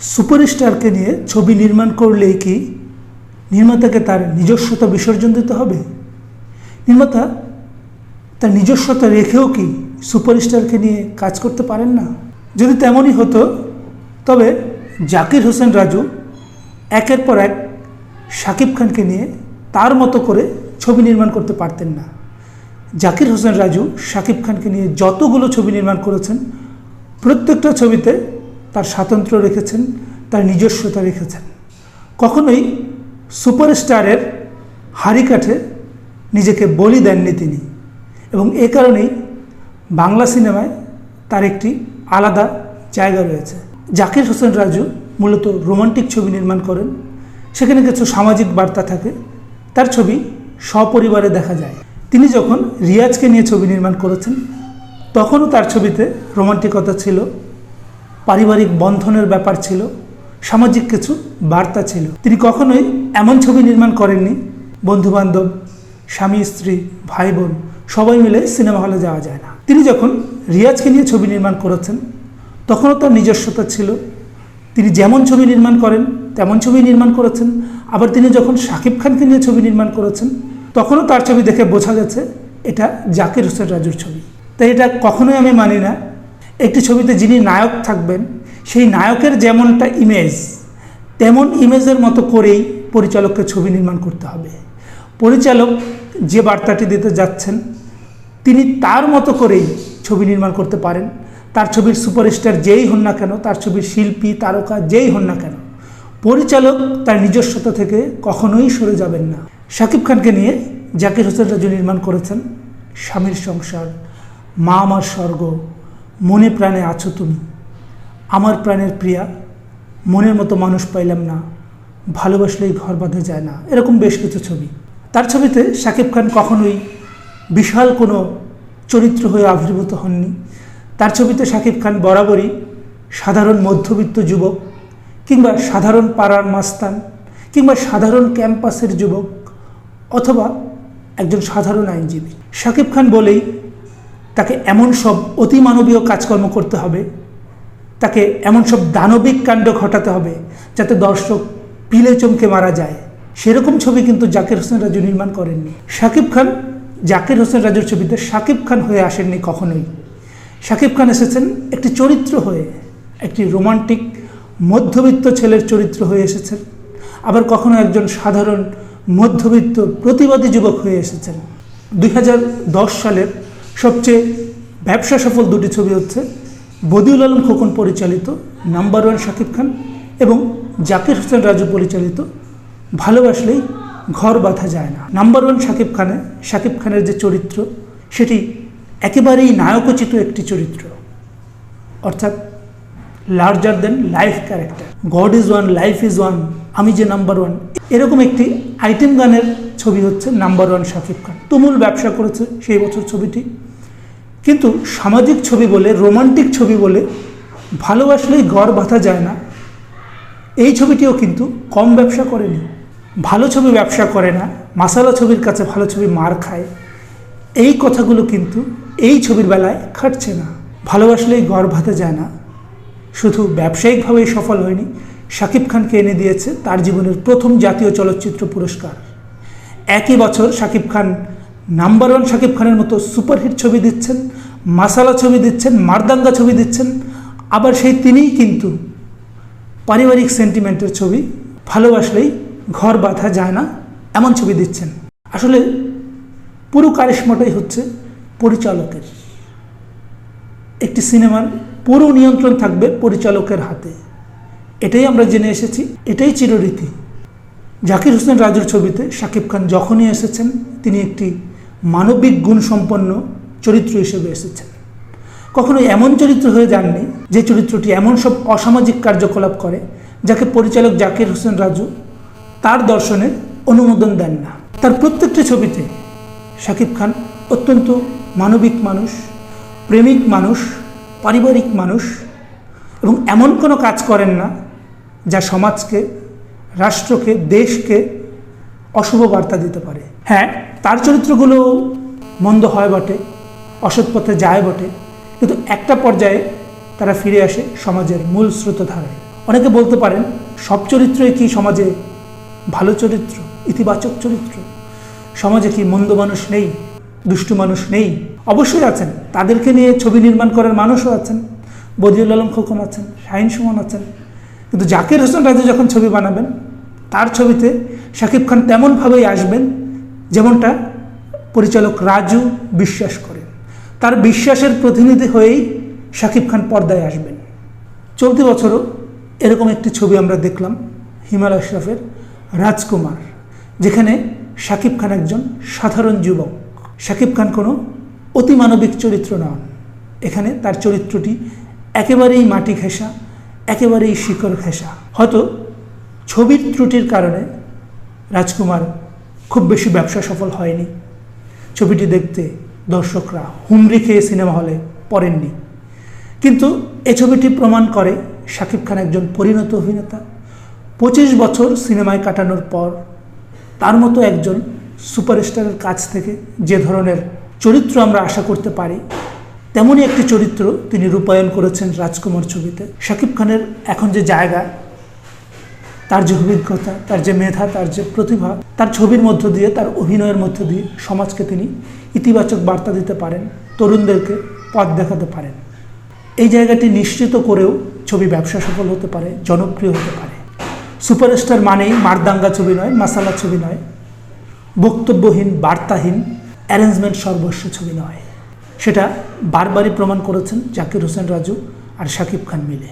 সুপারস্টারকে নিয়ে ছবি নির্মাণ করলেই কি নির্মাতাকে তার নিজস্বতা বিসর্জন দিতে হবে? নির্মাতা তার নিজস্বতা রেখেও কি সুপারস্টারকে নিয়ে কাজ করতে পারেন না? যদি তেমনই হতো, তবে জাকির হোসেন রাজু একের পর এক শাকিব খানকে নিয়ে তার মতো করে ছবি নির্মাণ করতে পারতেন না। জাকির হোসেন রাজু শাকিব খানকে নিয়ে যতগুলো ছবি নির্মাণ করেছেন, প্রত্যেকটা ছবিতে তার স্বাতন্ত্র্য রেখেছেন, তার নিজস্বতা রেখেছেন। কখনোই সুপারস্টারের হাড়ি কাঠে নিজেকে বলি দেননি তিনি এবং এ কারণেই বাংলা সিনেমায় তার একটি আলাদা জায়গা রয়েছে। জাকির হোসেন রাজু মূলত রোমান্টিক ছবি নির্মাণ করেন, সেখানে কিছু সামাজিক বার্তা থাকে, তার ছবি সপরিবারে দেখা যায়। তিনি যখন রিয়াজকে নিয়ে ছবি নির্মাণ করেছেন, তখনও তার ছবিতে রোমান্টিকতা ছিল পারিবারিক বন্ধনের ব্যাপার ছিল, সামাজিক কিছু বার্তা ছিল। তিনি কখনোই এমন ছবি নির্মাণ করেননি। বন্ধুবান্ধব, স্বামী, স্ত্রী ভাই বোন সবাই মিলে সিনেমা হলে যাওয়া যায় না। তিনি যখন রিয়াজকে নিয়ে ছবি নির্মাণ করেছেন, তখনও তার নিজস্বতা ছিল। তিনি যেমন ছবি নির্মাণ করেন, তেমন ছবি নির্মাণ করেছেন। আবার তিনি যখন শাকিব খানকে নিয়ে ছবি নির্মাণ করেছেন, তখনও তার ছবি দেখে বোঝা গেছে, এটা জাকির হোসেন রাজুর ছবি। তাই এটা কখনোই আমি মানি না একটি ছবিতে যিনি নায়ক থাকবেন, সেই নায়কের যেমনটা ইমেজ তেমন ইমেজের মতো করেই পরিচালককে ছবি নির্মাণ করতে হবে। পরিচালক যে বার্তাটি দিতে যাচ্ছেন, তিনি তার মতো করেই ছবি নির্মাণ করতে পারেন। তার ছবির সুপারস্টার যেই হন না কেন, তার ছবির শিল্পী, তারকা যেই হন না কেন, পরিচালক তার নিজস্বতা থেকে কখনোই সরে যাবেন না। শাকিব খানকে নিয়ে জাকির হোসেন রাজু নির্মাণ করেছেন স্বামীর সংসার মা আমার স্বর্গ মনে প্রাণে আছো তুমি। আমার প্রাণের প্রিয়া, মনের মতো মানুষ পাইলাম না। ভালোবাসলেই ঘর বাঁধে যায় না। এরকম বেশ কিছু ছবি। তার ছবিতে শাকিব খান কখনোই বিশাল কোনো চরিত্র হয়ে আবির্ভূত হননি। তার ছবিতে শাকিব খান বরাবরই সাধারণ মধ্যবিত্ত যুবক কিংবা সাধারণ পাড়ার মাস্তান কিংবা সাধারণ ক্যাম্পাসের যুবক অথবা একজন সাধারণ আইনজীবী। শাকিব খান বলেই তাকে এমন সব অতিমানবীয় কাজকর্ম করতে হবে, তাকে এমন সব দানবিক কাণ্ড ঘটাতে হবে যাতে দর্শক পিলে চমকে মারা যায়। সেরকম ছবি কিন্তু জাকির হোসেন রাজু নির্মাণ করেননি। শাকিব খান, জাকির হোসেন রাজুর ছবিতে শাকিব খান হয়ে আসেননি কখনোই। শাকিব খান এসেছেন একটি চরিত্র হয়ে, একটি রোমান্টিক মধ্যবিত্ত ছেলের চরিত্র হয়ে এসেছেন। আবার কখনো একজন সাধারণ মধ্যবিত্ত প্রতিবাদী যুবক হয়ে এসেছেন। দুই হাজার দশ সালের সবচেয়ে ব্যবসা সফল দুটি ছবি হচ্ছে বদিউল আলম খোকন পরিচালিত, নাম্বার ওয়ান শাকিব খান এবং জাকির হোসেন রাজু পরিচালিত, ভালোবাসলেই ঘর বাঁধা যায় না। নাম্বার ওয়ান শাকিব খানে, শাকিব খানের যে চরিত্র, সেটি একেবারেই নায়কোচিত একটি চরিত্র। অর্থাৎ larger than life character. God is one, life is one, আমি যে নাম্বার ওয়ান। এরকম একটি আইটেম গানের ছবি হচ্ছে নাম্বার ওয়ান শাকিব খান। তুমুল ব্যবসা করেছে সেই বছর ছবিটি। কিন্তু সামাজিক ছবি বলে, রোমান্টিক ছবি বলে ভালোবাসলেই গড় বাঁধা যায় না। এই ছবিটিও কিন্তু কম ব্যবসা করেনি। ভালো ছবি ব্যবসা করে না, মাসালা ছবির কাছে ভালো ছবি মার খায়। এই কথাগুলো কিন্তু এই ছবির বেলায় খাটছে না। ভালোবাসলেই গড় বাঁধা যায় না। শুধু ব্যবসায়িকভাবেই সফল হয়নি, শাকিব খানকে এনে দিয়েছে তার জীবনের প্রথম জাতীয় চলচ্চিত্র পুরস্কার। একই বছর শাকিব খান নাম্বার ওয়ান শাকিব খানের মতো সুপারহিট ছবি দিচ্ছেন, মাসালা ছবি দিচ্ছেন, মারদাঙ্গা ছবি দিচ্ছেন। আবার সেই তিনিই কিন্তু পারিবারিক সেন্টিমেন্টের ছবি, ভালোবাসলেই ঘর বাঁধা যায় না, এমন ছবি দিচ্ছেন। আসলে পুরো কারিশ্মাটাই হচ্ছে পরিচালকের। একটি সিনেমার পুরো নিয়ন্ত্রণ থাকবে পরিচালকের হাতে। এটাই আমরা জেনে এসেছি, এটাই চিররীতি। জাকির হোসেন রাজুর ছবিতে শাকিব খান যখনই এসেছেন, তিনি একটি মানবিক গুণসম্পন্ন চরিত্র হিসেবে এসেছেন। কখনো এমন চরিত্র হয়ে যাননি যে চরিত্রটি এমন সব অসামাজিক কার্যকলাপ করে যাকে পরিচালক জাকির হোসেন রাজু তার দর্শনে অনুমোদন দেন না। তার প্রত্যেকটি ছবিতে শাকিব খান অত্যন্ত মানবিক মানুষ, প্রেমিক মানুষ, পারিবারিক মানুষ এবং এমন কোনো কাজ করেন না যা সমাজকে, রাষ্ট্রকে, দেশকে অশুভ বার্তা দিতে পারে। হ্যাঁ তার চরিত্রগুলো মন্দ হয় বটে, অসৎ পথে যায় বটে, কিন্তু একটা পর্যায়ে তারা ফিরে আসে সমাজের মূল স্রোতধারায়। অনেকে বলতে পারেন, সব চরিত্রই কি সমাজে ভালো চরিত্র, ইতিবাচক চরিত্র? সমাজে কি মন্দ মানুষ নেই, দুষ্টু মানুষ নেই? অবশ্যই আছেন, তাদেরকে নিয়ে ছবি নির্মাণ করার মানুষও আছেন, বদিউল আলম খোকন আছেন, শাহিন সুমন আছেন। কিন্তু জাকির হোসেন রাজু যখন ছবি বানাবেন, তার ছবিতে শাকিব খান তেমনভাবেই আসবেন, যেমনটা পরিচালক রাজু বিশ্বাস করেন। তার বিশ্বাসের প্রতিনিধি হয়েই শাকিব খান পর্দায় আসবেন। চলতি বছরও এরকম একটি ছবি আমরা দেখলাম, হিমাল আশরাফের রাজকুমার, যেখানে শাকিব খান একজন সাধারণ যুবক। শাকিব খান কোনো অতিমানবিক চরিত্র নন। এখানে তার চরিত্রটি একেবারেই মাটি ঘেঁষা, একেবারেই শিকড় ঘেঁষা। হয়তো ছবির ত্রুটির কারণে রাজকুমার খুব বেশি ব্যবসা সফল হয়নি। ছবিটি দেখতে দর্শকরা হুমড়ি খেয়ে সিনেমা হলে পড়েননি। কিন্তু এ ছবিটি প্রমাণ করে শাকিব খান একজন পরিণত অভিনেতা। পঁচিশ বছর সিনেমায় কাটানোর পর তার মতো একজন সুপারস্টারের কাছ থেকে যে ধরনের চরিত্র আমরা আশা করতে পারি, তেমনই একটি চরিত্র তিনি রূপায়ণ করেছেন রাজকুমার ছবিতে। শাকিব খানের এখন যে জায়গা তার যে অভিজ্ঞতা, তার যে মেধা, তার যে প্রতিভা, তার ছবির মধ্য দিয়ে, তার অভিনয়ের মধ্য দিয়ে সমাজকে তিনি ইতিবাচক বার্তা দিতে পারেন, তরুণদেরকে পথ দেখাতে পারেন। এই জায়গাটি নিশ্চিত করেও ছবি ব্যবসা সফল হতে পারে, জনপ্রিয় হতে পারে। সুপারস্টার মানেই মারদাঙ্গা ছবি নয়, মাসালা ছবি নয়, বক্তব্যহীন, বার্তাহীন, অ্যারেঞ্জমেন্ট সর্বস্ব ছবি নয়। সেটা বারবারই প্রমাণ করেছেন জাকির হোসেন রাজু আর শাকিব খান মিলে।